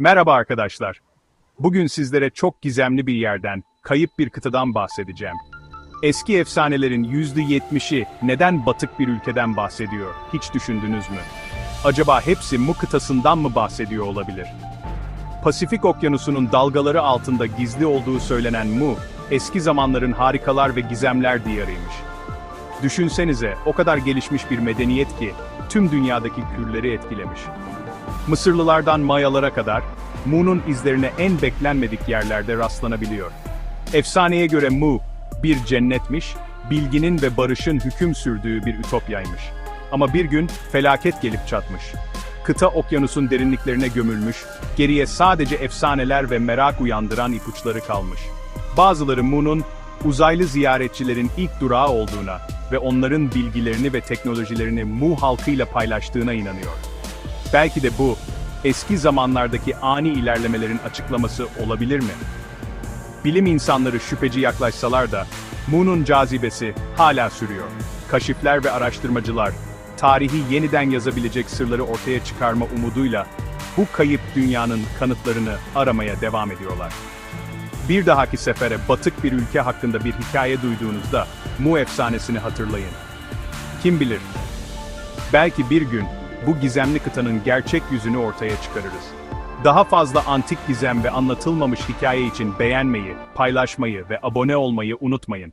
Merhaba arkadaşlar. Bugün sizlere çok gizemli bir yerden, kayıp bir kıtadan bahsedeceğim. Eski efsanelerin %70'i neden batık bir ülkeden bahsediyor, hiç düşündünüz mü? Acaba hepsi Mu kıtasından mı bahsediyor olabilir? Pasifik Okyanusu'nun dalgaları altında gizli olduğu söylenen Mu, eski zamanların harikalar ve gizemler diyarıymış. Düşünsenize, o kadar gelişmiş bir medeniyet ki, tüm dünyadaki külleri etkilemiş. Mısırlılardan Mayalara kadar, Mu'nun izlerine en beklenmedik yerlerde rastlanabiliyor. Efsaneye göre Mu, bir cennetmiş, bilginin ve barışın hüküm sürdüğü bir ütopyaymış. Ama bir gün felaket gelip çatmış. Kıta okyanusun derinliklerine gömülmüş, geriye sadece efsaneler ve merak uyandıran ipuçları kalmış. Bazıları Mu'nun uzaylı ziyaretçilerin ilk durağı olduğuna ve onların bilgilerini ve teknolojilerini Mu halkıyla paylaştığına inanıyor. Belki de bu, eski zamanlardaki ani ilerlemelerin açıklaması olabilir mi? Bilim insanları şüpheci yaklaşsalar da, Mu'nun cazibesi hala sürüyor. Kaşifler ve araştırmacılar, tarihi yeniden yazabilecek sırları ortaya çıkarma umuduyla, bu kayıp dünyanın kanıtlarını aramaya devam ediyorlar. Bir dahaki sefere batık bir ülke hakkında bir hikaye duyduğunuzda, Mu efsanesini hatırlayın. Kim bilir, Belki bir gün bu gizemli kıtanın gerçek yüzünü ortaya çıkarırız. Daha fazla antik gizem ve anlatılmamış hikaye için beğenmeyi, paylaşmayı ve abone olmayı unutmayın.